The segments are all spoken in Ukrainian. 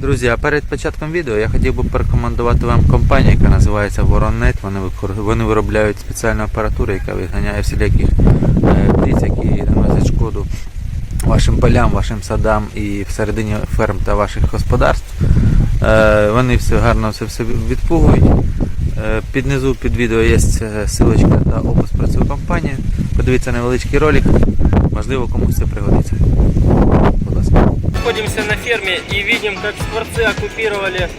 Друзі, а перед початком відео я хотів би порекомендувати вам компанію, яка називається Воронет. Вони, вони виробляють спеціальну апаратуру, яка виганяє всіляких е, птиць, які наносять шкоду вашим полям, вашим садам і всередині ферм та ваших господарств. Е, Вони все гарно все, все відпугують. Е, Під низу під відео є силочка та опис про цю компанію. Подивіться невеличкий ролик, можливо комусь це пригодиться. Находимся на ферме и видим, как скворцы оккупировали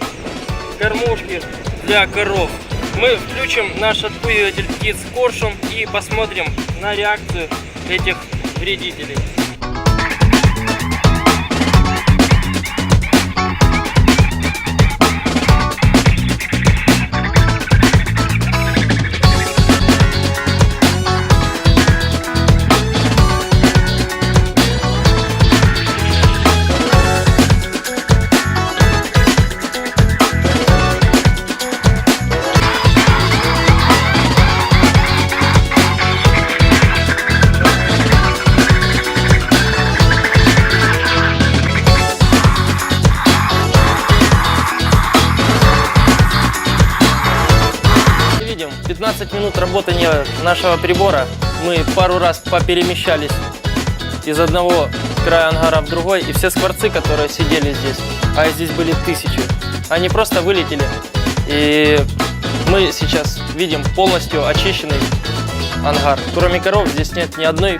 кормушки для коров. Мы включим наш отпугиватель птиц коршун и посмотрим на реакцию этих вредителей. Минут работания нашего прибора. Мы пару раз поперемещались из одного края ангара в другой, и все скворцы, которые сидели здесь, а здесь были тысячи, они просто вылетели. И мы сейчас видим полностью очищенный ангар. Кроме коров здесь нет ни одной.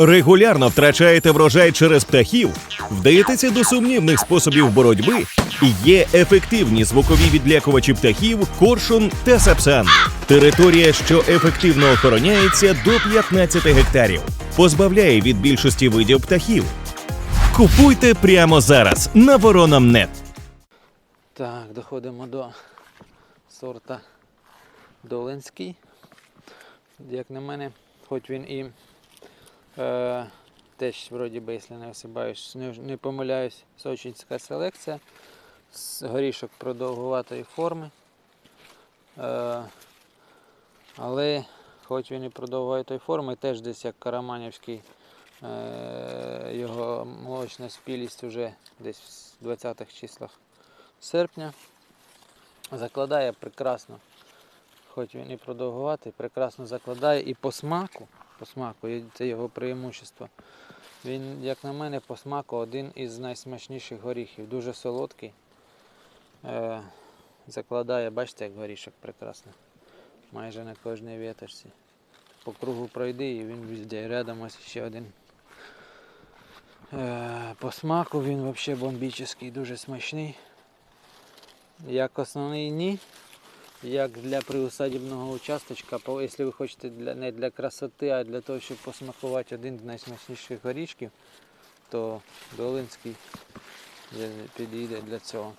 Регулярно втрачаєте врожай через птахів, вдаєтеся до сумнівних способів боротьби і є ефективні звукові відлякувачі птахів, коршун та сапсан. Територія, що ефективно охороняється до 15 гектарів, позбавляє від більшості видів птахів. Купуйте прямо зараз на Воронам.нет. Так, доходимо до сорта Долинський. Як на мене, хоч він і е, теж, вроді би, якщо не ошибаюсь, не, не помиляюсь, сочинська селекція з горішок продовгуватої форми. Е, але хоч він і продовгуватої форми, теж десь як Караманівський е, його молочна спілість вже десь в 20-х числах серпня. Закладає прекрасно, хоч він і продовгуватий, прекрасно закладає і по смаку, по смаку, це його преимущество. Він, як на мене, по смаку один із найсмачніших горіхів, дуже солодкий. Е, закладає, бачите, як горішок прекрасно. Майже на кожній віточці. По кругу пройди і він везде. Рядом ось ще один. Е, по смаку він взагалі бомбічний, дуже смачний. Як основний ні, як для приусадібного участочка, якщо ви хочете для, не для красоти, а для того, щоб посмакувати один з найсмачніших горішків, то Долинський підійде для цього.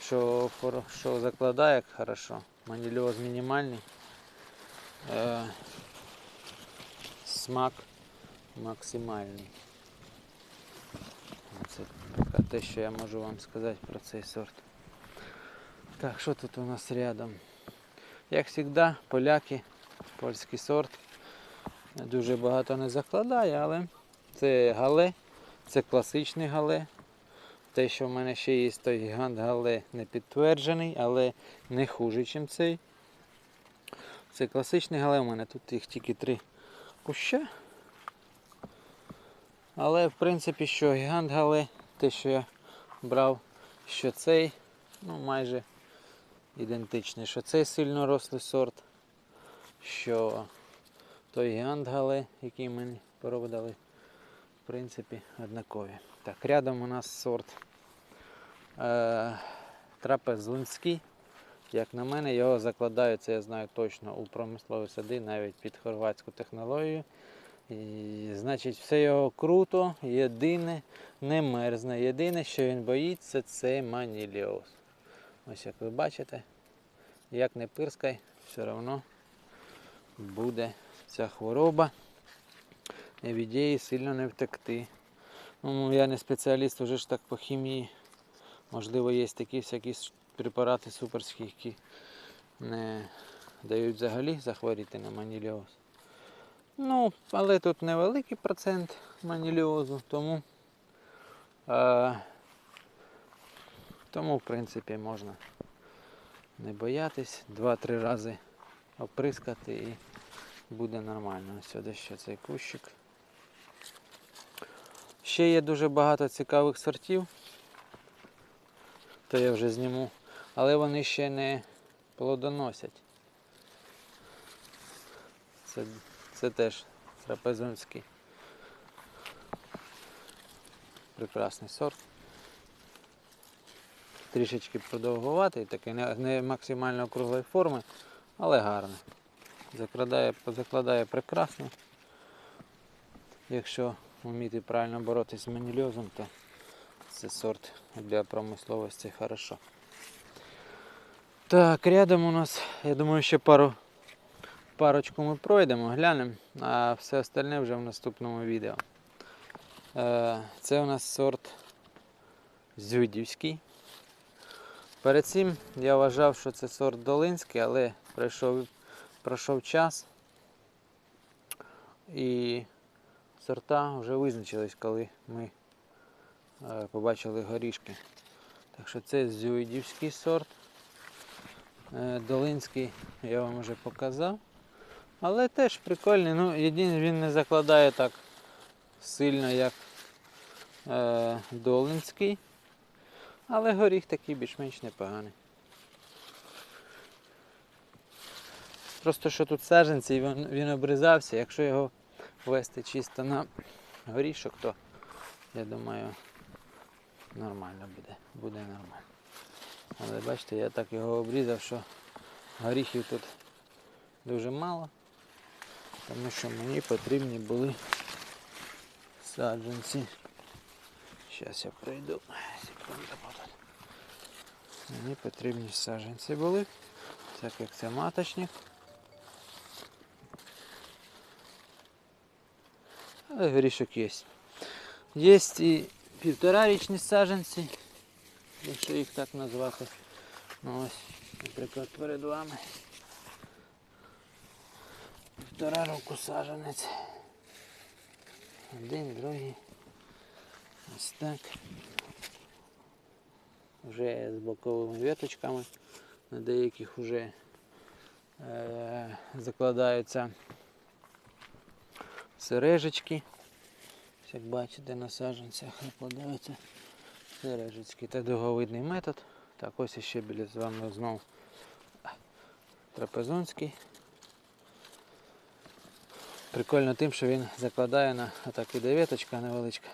Що, що закладає хорошо, маніліоз мінімальний, е, смак максимальний. Це те, що я можу вам сказати про цей сорт. Так, що тут у нас рядом? Як завжди, поляки, польський сорт. Дуже багато не закладає, але це гале, це класичний гале. Те, що в мене ще є, той гігант гале не підтверджений, але не хуже, ніж цей. Це класичний гале, у мене тут їх тільки три куща. Але в принципі, що гігант гале, те, що я брав, що цей, ну майже ідентичний, що цей сильно рослий сорт, що той гігант гале, який мені поробили, в принципі, однакові. Так, рядом у нас сорт е, трапезунський. Як на мене, його закладають, це я знаю точно, у промислові сади, навіть під хорватську технологію. І, значить, все його круто, єдине, не мерзне. Єдине, що він боїться, це маніліоз. Ось як ви бачите, як не пирскай, все одно буде ця хвороба. І від її сильно не втекти. Ну, я не спеціаліст вже ж так по хімії. Можливо, є такі всякі препарати суперські, які не дають взагалі захворіти на маніліоз. Ну, але тут невеликий процент маніліозу, тому, тому в принципі можна не боятись. Два-три рази оприскати і буде нормально. Ось сюди цей кущик. Ще є дуже багато цікавих сортів, то я вже зніму, але вони ще не плодоносять. Це, це теж трапезунський. Прекрасний сорт. Трішечки продовгуватий, такий не, не максимально округлої форми, але гарний. Закладає, закладає прекрасно. Якщо вміти правильно боротися з манільозом, то це сорт для промисловості хорошо. Так, рядом у нас, я думаю, ще пару парочку ми пройдемо, глянемо, а все остальне вже в наступному відео. Е, Це у нас сорт Зюдівський. Перед цим я вважав, що це сорт Долинський, але пройшов, пройшов час і сорта вже визначились, коли ми е, побачили горішки. Так що це Зюдівський сорт. Е, Долинський я вам вже показав. Але теж прикольний. Ну, єдине, він не закладає так сильно, як е, Долинський. Але горіх такий більш-менш непоганий. Просто що тут саджанці, він, він обрізався. Якщо його вести чисто на горішок, то я думаю нормально буде. Буде нормально. Але бачите, я так його обрізав, що горіхів тут дуже мало, тому що мені потрібні були саджанці. Зараз я пройду. Мені потрібні саджанці були, так як це маточник. Але горішок є. Є і півторарічні саджанці, якщо їх так назвати. Ну ось, наприклад, перед вами. Півтора року саджанець. Один, другий. Ось так. Вже з боковими веточками. На деяких вже е, закладаються сережечки. Як бачите, на саджанцях накладаються сережечки. Це довговидний метод. Так, ось іще біля з вами знову трапезунський. Прикольно тим, що він закладає на так іде веточка невеличка.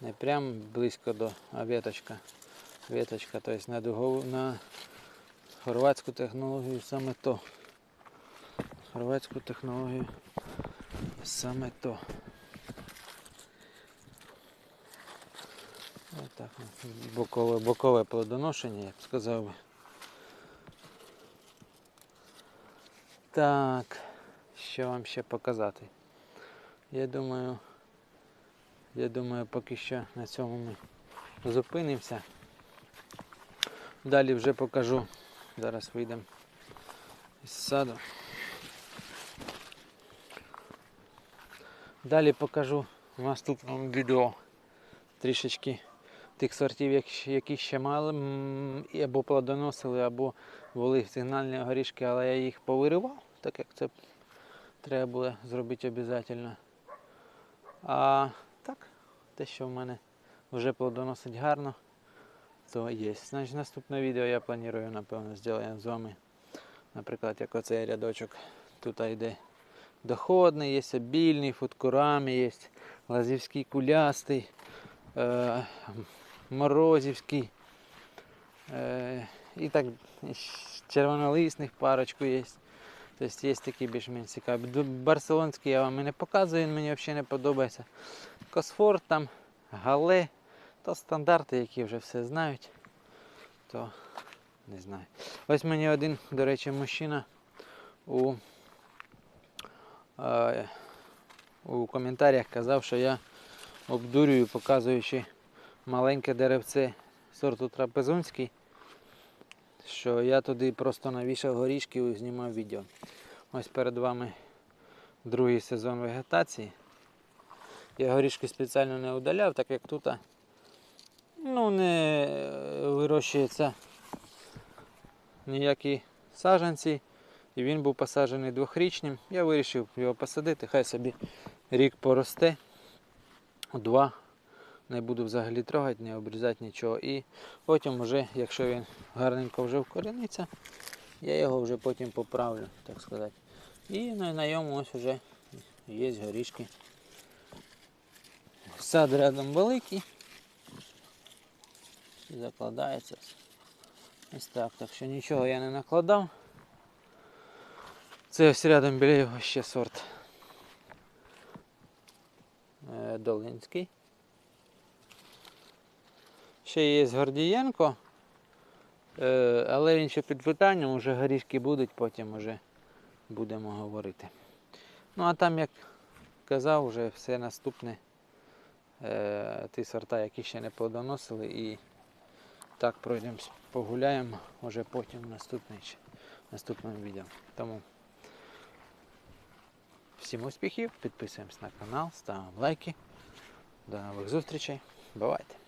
Не прям близько до, веточка. Веточка, тобто на дугову, на хорватську технологію саме то. Хорватську технологію саме то. Отак. Бокове, бокове плодоношення, я б сказав би. Так, що вам ще показати? Я думаю, я думаю, поки що на цьому ми зупинимося. Далі вже покажу. Зараз вийдемо із саду. Далі покажу в наступному відео трішечки тих сортів, які ще мали або плодоносили, або були сигнальні горішки, але я їх повиривав, так як це треба було зробити обов'язково. А так, те, що в мене вже плодоносить гарно, то є. Значить, наступне відео я планую, напевно, зробити з вами. Наприклад, як оцей рядочок тут йде доходний, є обільний, фудкурами, є лазівський кулястий, е, морозівський. Е, і так червонолисних парочку є. Тобто є такі більш-менш цікаві. Барселонський я вам і не показую, він мені взагалі не подобається. Косфор там, гале, то стандарти, які вже все знають. То не знаю. Ось мені один, до речі, мужчина у, е, у коментарях казав, що я обдурюю, показуючи маленьке деревце сорту трапезунський, що я туди просто навішав горішки і знімав відео. Ось перед вами другий сезон вегетації. Я горішки спеціально не удаляв, так як тут ну, не е, вирощується ніякі саджанці. І він був посаджений двохрічним. Я вирішив його посадити, хай собі рік поросте. Два. Не буду взагалі трогати, не обрізати нічого. І потім вже, якщо він гарненько вже вкорениться, я його вже потім поправлю, так сказати. І на, на ньому ось вже є горішки. Сад рядом великий. І закладається. Ось так. Так що нічого я не накладав. Це ось рядом біля його ще сорт. е, Долинський. Ще є Гордієнко. Е, Але він ще під питанням, уже горішки будуть, потім вже будемо говорити. Ну а там, як казав, вже все наступне. е, Ті сорта, які ще не плодоносили, і так пройдемось, погуляємо вже потім наступний, наступному відео. Тому всім успіхів, підписуємось на канал, ставимо лайки. До нових зустрічей. Бувайте!